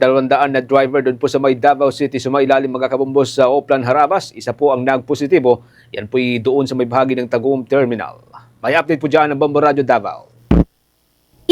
Dalawandaan na driver doon po sa may Davao City sumailalim mga kabumbos sa Oplan Harabas. Isa po ang nagpositibo. Yan po'y doon sa may bahagi ng Tagum Terminal. May update po dyan ng Bombo Radio Davao.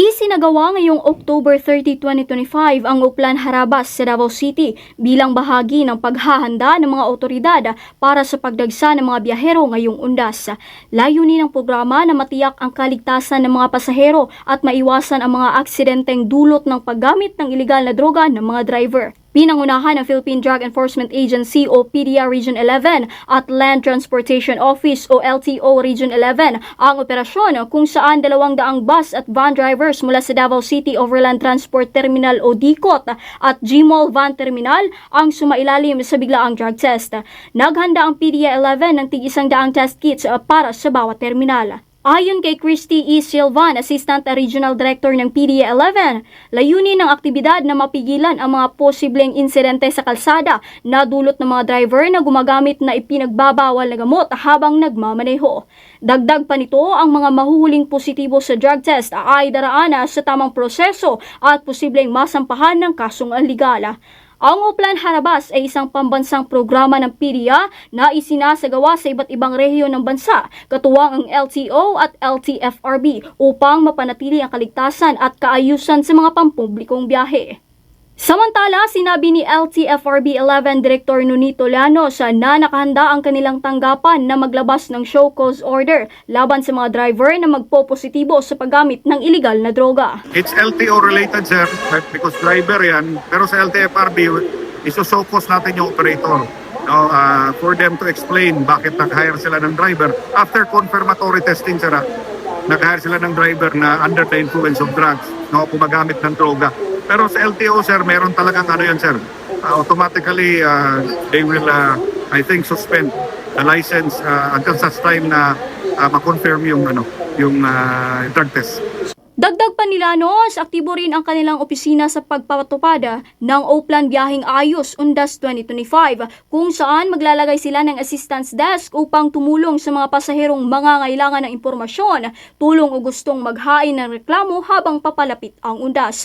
Isinagawa ngayong October 30, 2025 ang Uplan Harabas sa Davao City bilang bahagi ng paghahanda ng mga otoridad para sa pagdagsa ng mga biyahero ngayong undas. Layunin ng programa na matiyak ang kaligtasan ng mga pasahero at maiwasan ang mga aksidenteng dulot ng paggamit ng ilegal na droga ng mga driver. Pinangunahan ng Philippine Drug Enforcement Agency o PDEA Region 11 at Land Transportation Office o LTO Region 11 ang operasyon kung saan dalawang daang bus at van drivers mula sa Davao City Overland Transport Terminal o DICOT at Gmall Van Terminal ang sumailalim sa biglaang drug test. Naghanda ang PDEA 11 ng tig isang daang test kits uh, para sa bawat terminal. Ayon kay Christy E. Silvan, Assistant Regional Director ng PDEA 11, layunin ng aktibidad na mapigilan ang mga posibleng insidente sa kalsada na dulot ng mga driver na gumagamit na ipinagbabawal na gamot habang nagmamaneho. Dagdag pa nito, ang mga mahuhuling positibo sa drug test ay daraan sa tamang proseso at posibleng masampahan ng kasong aligala. Ang Oplan Harabas ay isang pambansang programa ng PDEA na isinasagawa sa iba't ibang rehiyon ng bansa, katuwang ang LTO at LTFRB upang mapanatili ang kaligtasan at kaayusan sa mga pampublikong biyahe. Samantala, sinabi ni LTFRB 11 Director Nunito Llanos na nakahanda ang kanilang tanggapan na maglabas ng show cause order laban sa mga driver na magpo-positibo sa paggamit ng iligal na droga. It's LTO related, sir, because driver yan. Pero sa LTFRB, iso-showcase natin yung operator. No, uh, for them to explain bakit nag-hire sila ng driver. After confirmatory testing, sir, ah, nag-hire sila ng driver na under the influence of drugs, no, gumagamit ng droga. Pero sa LTO, sir, meron talagang ano yan, sir. Uh, automatically, uh, they will, uh, I think, suspend the license uh, until such time na uh, ma-confirm yung, ano, yung uh, drug test. Dagdag pa nila Nos, aktibo rin ang kanilang opisina sa pagpapatupad ng Oplan Biyahing Ayos Undas 2025 kung saan maglalagay sila ng assistance desk upang tumulong sa mga pasaherong mangangailangan ng impormasyon, tulong o gustong maghain ng reklamo habang papalapit ang undas.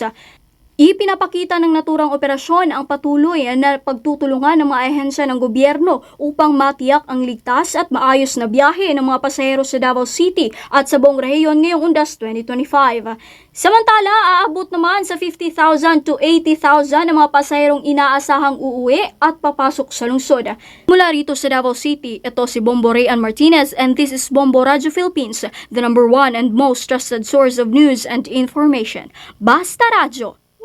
Ipinapakita ng naturang operasyon ang patuloy na pagtutulungan ng mga ahensya ng gobyerno upang matiyak ang ligtas at maayos na biyahe ng mga pasahero sa Davao City at sa buong rehiyon ngayong undas 2025. Samantala, aabot naman sa 50,000 to 80,000 ang mga pasaherong inaasahang uuwi at papasok sa lungsod. Mula rito sa Davao City, ito si Bombo Rayan Martinez and this is Bombo Radio Philippines, the number one and most trusted source of news and information. Basta Radio,